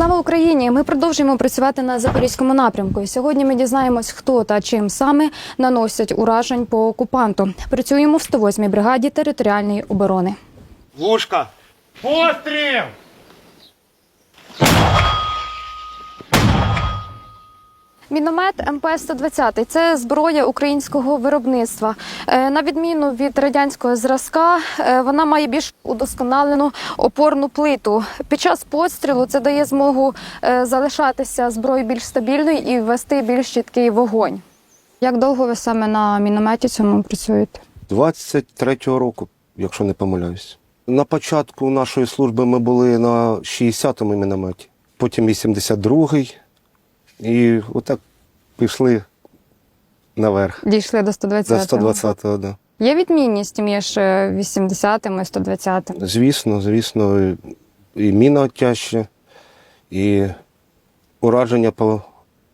Слава Україні! Ми продовжуємо працювати на запорізькому напрямку. І сьогодні ми дізнаємось, хто та чим саме наносять уражень по окупанту. Працюємо в 108-й бригаді територіальної оборони. Лужка! Постріл! Міномет МП-120 – це зброя українського виробництва. Е, На відміну від радянського зразка, е, вона має більш удосконалену опорну плиту. Під час пострілу це дає змогу е, залишатися зброєю більш стабільною і вести більш чіткий вогонь. Як довго ви саме на мінометі цьому працюєте? 23-го року, якщо не помиляюсь. На початку нашої служби ми були на 60-му мінометі, потім 82-й, і отак пішли наверх. Дійшли до До 120 120-го, да. Є відмінність між 80-м і 120-м? Звісно, звісно, і- і міна тяжче, і ураження по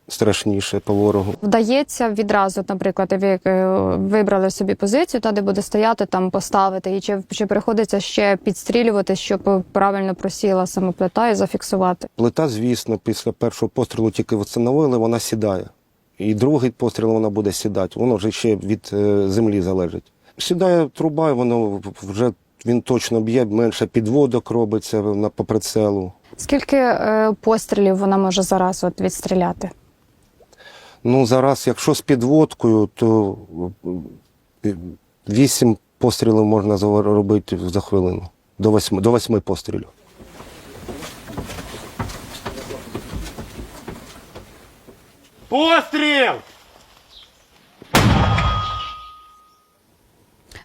страшніше по ворогу. Вдається відразу, наприклад, ви е, вибрали собі позицію, та де буде стояти, там поставити, і чи, чи приходиться ще підстрілювати, щоб правильно просіла саме плита і зафіксувати? Плита, звісно, після першого пострілу тільки встановили, вона сідає. І другий постріл вона буде сідати. Воно вже ще від е, землі залежить. Сідає труба, і воно вже він точно б'є, менше підводок робиться на по прицелу. Скільки е, пострілів вона може зараз от відстріляти? Ну, зараз, якщо з підводкою, то е, вісім пострілів можна робити за хвилину. До восьми, до восьми пострілів. Постріл!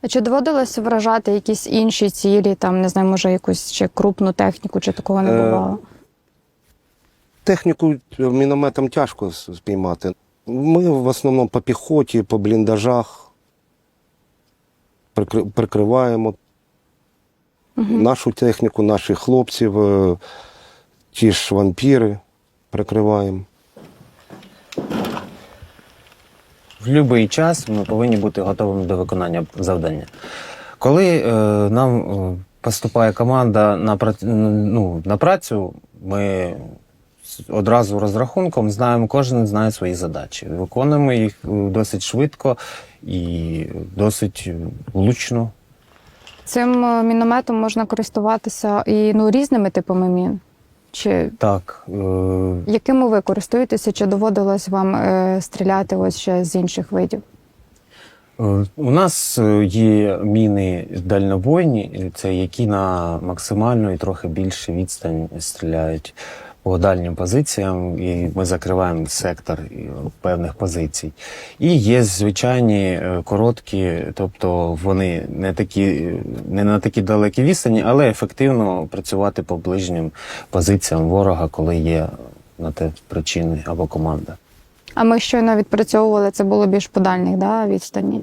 Чи доводилось вражати якісь інші цілі, там не знаю, може якусь ще крупну техніку, чи такого не Е, бувало? Техніку мінометом тяжко спіймати. Ми в основному по піхоті, по бліндажах прикри- прикриваємо нашу техніку, наших хлопців, ті ж вампіри прикриваємо. В будь-який час ми повинні бути готовими до виконання завдання. Коли е, нам е, поступає команда на, ну, на працю, ми одразу розрахунком знаємо, кожен знає свої задачі. Виконуємо їх е, досить швидко і досить влучно. Цим е, мінометом можна користуватися і ну, різними типами мін. Чи Так, е, Якими ви користуєтеся? Чи доводилось вам е, стріляти ось ще з інших видів? Е, У нас є міни дальнобойні, це які на максимальну і трохи більше відстань стріляють по дальнім позиціям, і ми закриваємо сектор е, певних позицій. І є звичайні е, короткі, тобто вони не такі, не на такі далекі відстані, але ефективно працювати по ближнім позиціям ворога, коли є на те причини або команда. А ми щойно відпрацьовували це було більш по да, відстані.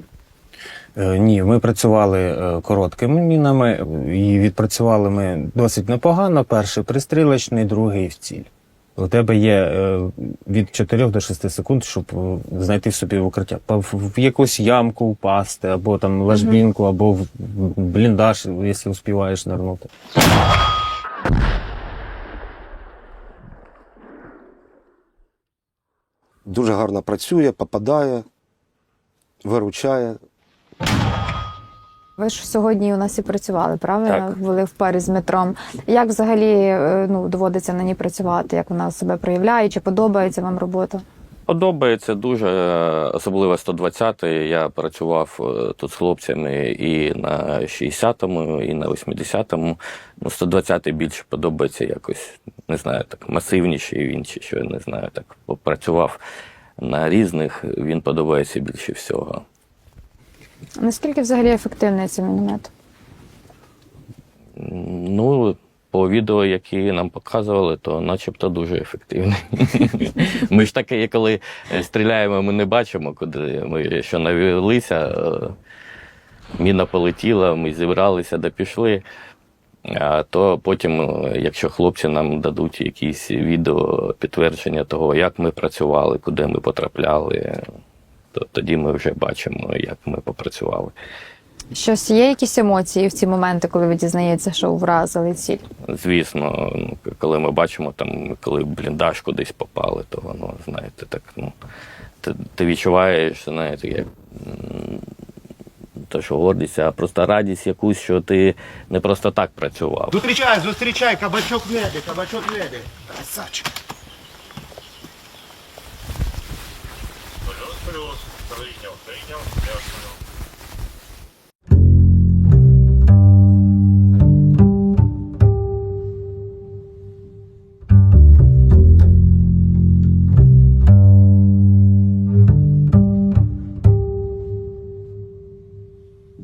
Е, Ні, ми працювали е, короткими мінами і відпрацювали ми досить непогано. Перший пристрілочний, другий в ціль. У тебе є е, від 4 до 6 секунд, щоб знайти собі укриття. В в якусь ямку впасти, або там ложбінку, або в в бліндаж, якщо успіваєш нирнути. Дуже гарно працює, попадає, виручає. Ви ж сьогодні у нас і працювали, правильно? Так. Були в парі з метром. Як взагалі е, ну, доводиться на ній працювати? Як вона себе проявляє? Чи подобається вам робота? Подобається дуже, е, особливо 120-й. Я працював е, тут з хлопцями і на 60-му, і на 80-му. Ну, 120-й більше подобається якось, не знаю, так масивніший він чи що, я не знаю, так попрацював на різних, він подобається більше всього. Наскільки взагалі ефективний цей міномет? Ну, по відео, які нам показували, то начебто дуже ефективний. Ми ж таке, коли стріляємо, ми не бачимо, куди ми що навелися. е, Міна полетіла, ми зібралися да пішли. А то потім, е, якщо хлопці нам дадуть якісь відео підтвердження того, як ми працювали, куди ми потрапляли, то тоді ми вже бачимо, як ми попрацювали. Щось є якісь емоції в ці моменти, коли ви дізнаєтеся, що вразили ціль? Звісно, ну, коли ми бачимо, там, коли бліндаж кудись попали, то воно, знаєте, так, ну, ти, ти відчуваєш, знаєте, як те, що гордість, а просто радість якусь, що ти не просто так працював. Зустрічай, зустрічай, кабачок в небі, кабачок в небі. Красавчик. Плюс, плюс, прийняв, прийняв, дякую.